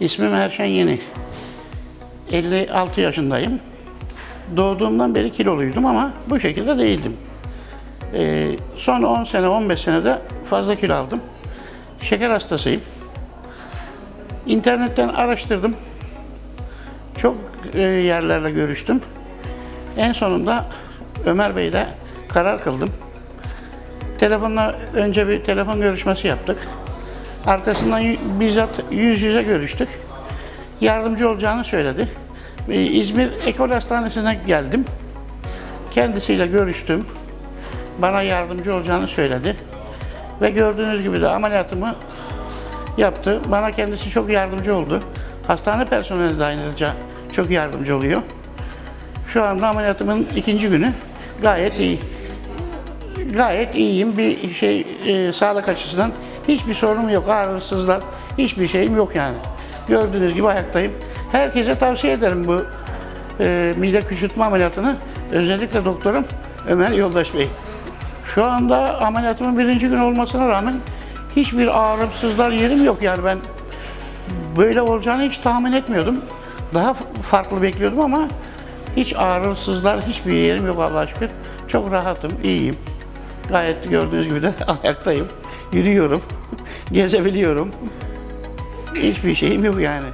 İsmim Erşen Yeni. 56 yaşındayım. Doğduğumdan beri kiloluydum ama bu şekilde değildim. Ee, son 10 sene, 15 senede fazla kilo aldım. Şeker hastasıyım. İnternetten araştırdım. Çok e, yerlerle görüştüm. En sonunda Ömer Bey'de karar kıldım. Telefonla önce bir telefon görüşmesi yaptık. Arkasından bizzat yüz yüze görüştük. Yardımcı olacağını söyledi. Ee, İzmir Ekol Hastanesi'ne geldim. Kendisiyle görüştüm. Bana yardımcı olacağını söyledi. Ve gördüğünüz gibi de ameliyatımı yaptı. Bana kendisi çok yardımcı oldu. Hastane personeli de ayrıca çok yardımcı oluyor. Şu anda ameliyatımın ikinci günü gayet iyi. Gayet iyiyim. Bir şey e, sağlık açısından hiçbir sorunum yok. Ağrısızlar, hiçbir şeyim yok yani. Gördüğünüz gibi ayaktayım. Herkese tavsiye ederim bu e, mide küçültme ameliyatını. Özellikle doktorum Ömer Yoldaş Bey. Şu anda ameliyatımın birinci gün olmasına rağmen hiçbir ağrımsızlar yerim yok yani ben böyle olacağını hiç tahmin etmiyordum. Daha farklı bekliyordum ama hiç ağrısızlar, hiçbir yerim yok Allah'a şükür. Çok rahatım, iyiyim. Gayet gördüğünüz gibi de ayaktayım. Yürüyorum, gezebiliyorum. Hiçbir şeyim yok yani.